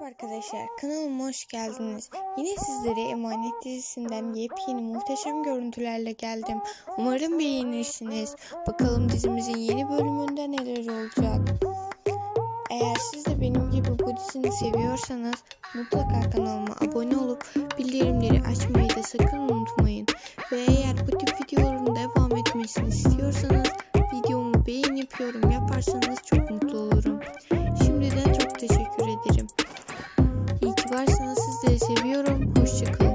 Merhaba arkadaşlar, kanalıma hoş geldiniz. Yine sizlere Emanet dizisinden yepyeni muhteşem görüntülerle geldim. Umarım beğenirsiniz. Bakalım dizimizin yeni bölümünde neler olacak. Eğer siz de benim gibi bu dizini seviyorsanız mutlaka kanalıma abone olup bildirimleri açmayı da sakın unutmayın. Ve eğer bu tip videoların devam etmesini istiyorsanız videomu beğenip yorum yaparsanız çok. seviyorum. Hoşçakalın.